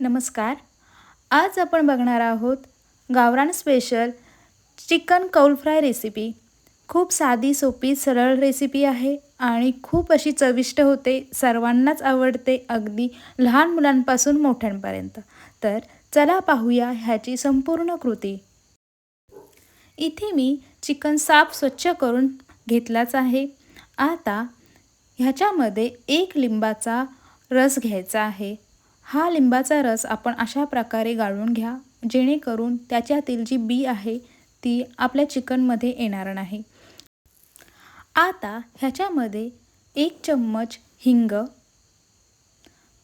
नमस्कार. आज आपण बघणार आहोत गावरान स्पेशल चिकन कौल फ्राय रेसिपी खूप साधी सोपी सरळ रेसिपी आहे आणि खूप अशी चविष्ट होते सर्वांनाच आवडते अगदी लहान मुलांपासून मोठ्यांपर्यंत. तर चला पाहूया ह्याची संपूर्ण कृती. इथे मी चिकन साफ स्वच्छ करून घेतलाच आहे. आता ह्याच्यामध्ये एक लिंबाचा रस घ्यायचा आहे. हा लिंबाचा रस आपण अशा प्रकारे गाळून घ्या जेणेकरून त्याच्यातील जी बी आहे ती आपल्या चिकनमध्ये येणार नाही. आता ह्याच्यामध्ये एक चम्मच हिंग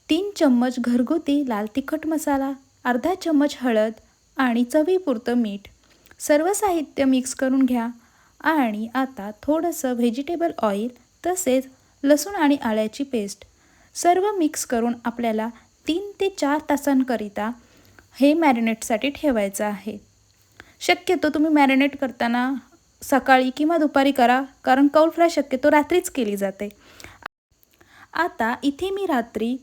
तीन चम्मच घरगुती लाल तिखट मसाला अर्धा चम्मच हळद आणि चवीपुरतं मीठ. सर्व साहित्य मिक्स करून घ्या आणि आता थोडंसं व्हेजिटेबल ऑइल तसेच लसूण आणि आल्याची पेस्ट सर्व मिक्स करून आपल्याला तीन ते चार तासांकरिता हे मॅरिनेटसाठी ठेवायचं आहे. शक्यतो तुम्ही मॅरिनेट करताना सकाळी किंवा दुपारी करा कारण कौल फ्राय शक्यतो रात्रीच केली जाते. आता इथे मी रात्री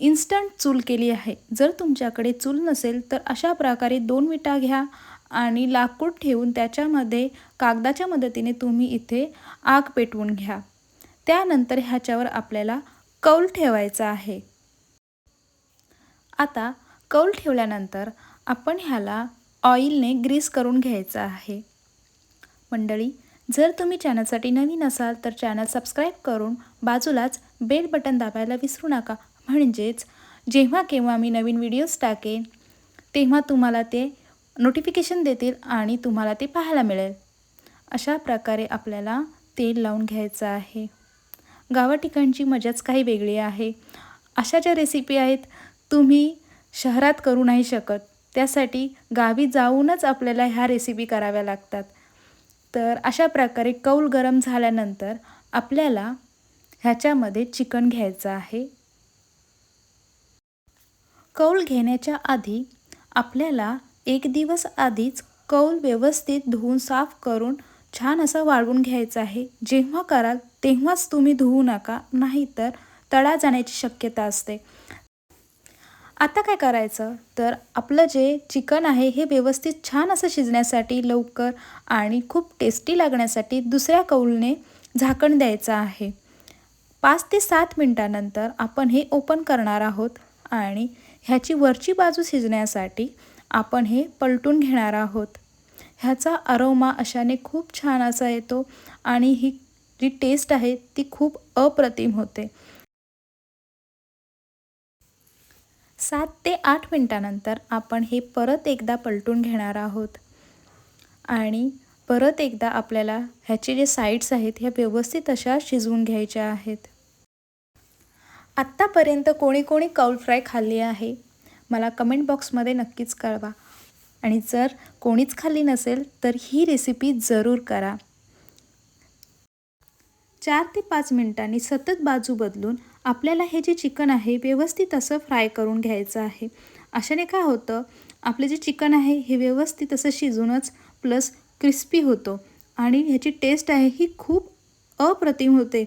इन्स्टंट चूल केली आहे. जर तुमच्याकडे चूल नसेल तर अशा प्रकारे दोन विटा घ्या आणि लाकूड ठेवून त्याच्यामध्ये कागदाच्या मदतीने तुम्ही इथे आग पेटवून घ्या. त्यानंतर ह्याच्यावर आपल्याला कौल ठेवायचा आहे. आता कौल ठेवल्यानंतर आपण ह्याला ऑइलने ग्रीस करून घ्यायचं आहे. मंडळी जर तुम्ही चॅनलसाठी नवीन असाल तर चॅनल सबस्क्राईब करून बाजूलाच बेल बटन दाबायला विसरू नका. म्हणजेच जेव्हा केव्हा मी नवीन व्हिडिओज टाकेन तेव्हा तुम्हाला ते नोटिफिकेशन देतील आणि तुम्हाला ते पाहायला मिळेल. अशा प्रकारे आपल्याला तेल लावून घ्यायचं आहे. गावा ठिकाणची मजाच काही वेगळी आहे. अशा ज्या रेसिपी आहेत तुम्ही शहरात करू नाही शकत. त्यासाठी गावी जाऊनच आपल्याला ह्या रेसिपी कराव्या लागतात. तर अशा प्रकारे कौल गरम झाल्यानंतर आपल्याला ह्याच्यामध्ये चिकन घ्यायचं आहे. कौल घेण्याच्या आधी आपल्याला एक दिवस आधीच कौल व्यवस्थित धुवून साफ करून छान असं वाळवून घ्यायचं आहे. जेव्हा कराल तेव्हाच तुम्ही धुवू नका नाहीतर तडा जाण्याची शक्यता असते. आता काय करायचं? तर आपलं जे चिकन आहे हे व्यवस्थित छान असं शिजण्यासाठी लवकर आणि खूप टेस्टी लागण्यासाठी दुसऱ्या कौलने झाकण द्यायचं आहे. पाच ते सात मिनटानंतर आपण हे ओपन करणार आहोत आणि ह्याची वरची बाजू शिजण्यासाठी आपण हे पलटून घेणार आहोत. ह्याचा अरोमा अशाने खूप छान असा येतो आणि ही जी टेस्ट आहे ती खूप अप्रतिम होते. सात ते आठ मिनटानंतर आपण हे परत एकदा पलटून घेणार आहोत. आणि परत एकदा आपल्याला ह्याचे जे साईड्स आहेत ह्या व्यवस्थित अशा शिजवून घ्यायच्या आहेत. आत्तापर्यंत कोणी कोणी कौल फ्राय खाल्ली आहे? मला कमेंट बॉक्समध्ये नक्कीच कळवा. आणि जर कोणीच खाल्ली नसेल तर ही रेसिपी जरूर करा. चार ते पाच मिनटांनी सतत बाजू बदलून आपल्याला हे जे चिकन आहे व्यवस्थित असं फ्राय करून घ्यायचं आहे. अशाने काय होतं आपले जे चिकन आहे हे व्यवस्थित असं शिजूनच प्लस क्रिस्पी होतो आणि ह्याची टेस्ट आहे ही खूप अप्रतिम होते.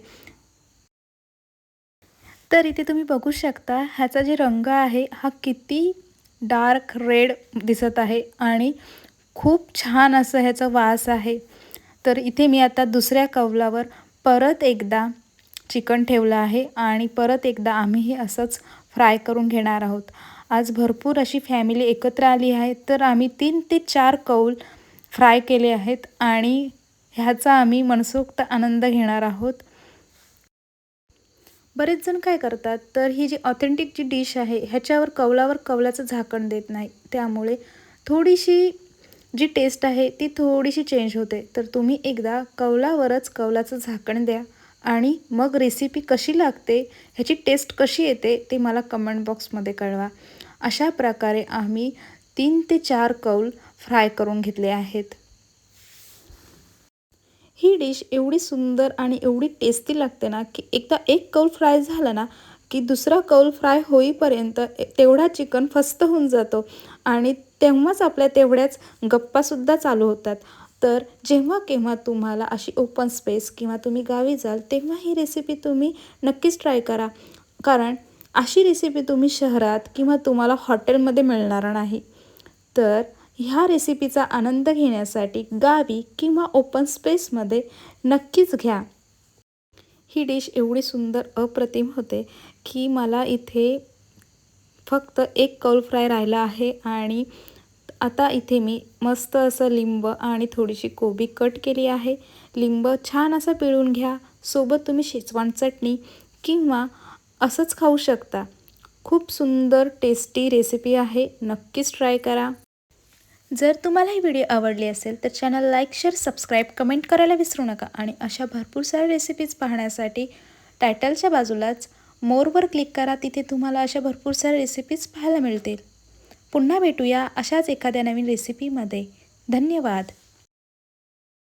तर इथे तुम्ही बघू शकता ह्याचा जे रंग आहे हा किती डार्क रेड दिसत आहे आणि खूप छान असं ह्याचा वास आहे. तर इथे मी आता दुसऱ्या कवलावर परत एकदा चिकन ठेवलं आहे आणि परत एकदा आम्ही हे असंच फ्राय करून घेणार आहोत. आज भरपूर अशी फॅमिली एकत्र आली आहे तर आम्ही तीन ते चार कौल फ्राय केले आहेत आणि ह्याचा आम्ही मनसोक्त आनंद घेणार आहोत. बरेच जण काय करतात तर ही जी ऑथेंटिक जी डिश आहे ह्याच्यावर कौलावर कौलाचं झाकण देत नाही. त्यामुळे थोडीशी जी टेस्ट आहे ती थोडीशी चेंज होते. तर तुम्ही एकदा कौलावरच कौलाचं झाकण द्या. आणि मग रेसिपी कशी लागते ह्याची टेस्ट कशी येते ते मला कमेंट बॉक्समध्ये कळवा. अशा प्रकारे आम्ही तीन ते चार कौल फ्राय करून घेतले आहेत. ही डिश एवढी सुंदर आणि एवढी टेस्टी लागते ना की एकदा एक कौल फ्राय झाला ना की दुसरा कौल फ्राय होईपर्यंत तेवढा चिकन फस्त होऊन जातो. आणि तेव्हाच आपल्या तेवढ्याच गप्पासुद्धा चालू होतात. तर जेव्हा केव्हा तुम्हाला अशी ओपन स्पेस किंवा तुम्ही गावी जाल तेव्हा ही रेसिपी तुम्ही नक्कीच ट्राय करा. कारण अशी रेसिपी तुम्ही शहरात किंवा तुम्हाला हॉटेलमध्ये मिळणार नाही. तर ह्या रेसिपीचा आनंद घेण्यासाठी गावी किंवा ओपन स्पेसमध्ये नक्कीच घ्या. ही डिश एवढी सुंदर अप्रतिम होते की मला इथे फक्त एक कौल फ्राय राहिला आहे आणि आता इथे मी मस्त असं लिंब आणि थोडीशी कोबी कट केली आहे. लिंब छान असं पिळून घ्या. सोबत तुम्ही शेजवान चटणी किंवा असंच खाऊ शकता. खूप सुंदर टेस्टी रेसिपी आहे. नक्कीच ट्राय करा. जर तुम्हाला ही व्हिडिओ आवडली असेल तर channel like share subscribe comment करायला विसरू नका. आणि अशा भरपूर साऱ्या रेसिपीज पाहण्यासाठी टायटलच्या बाजूलाच मोरवर क्लिक करा. तिथे तुम्हाला अशा भरपूर साऱ्या रेसिपीज पाहायला मिळतील. पुन्हा भेटूया अशाच एखाद्या नवीन रेसिपीमध्ये धन्यवाद.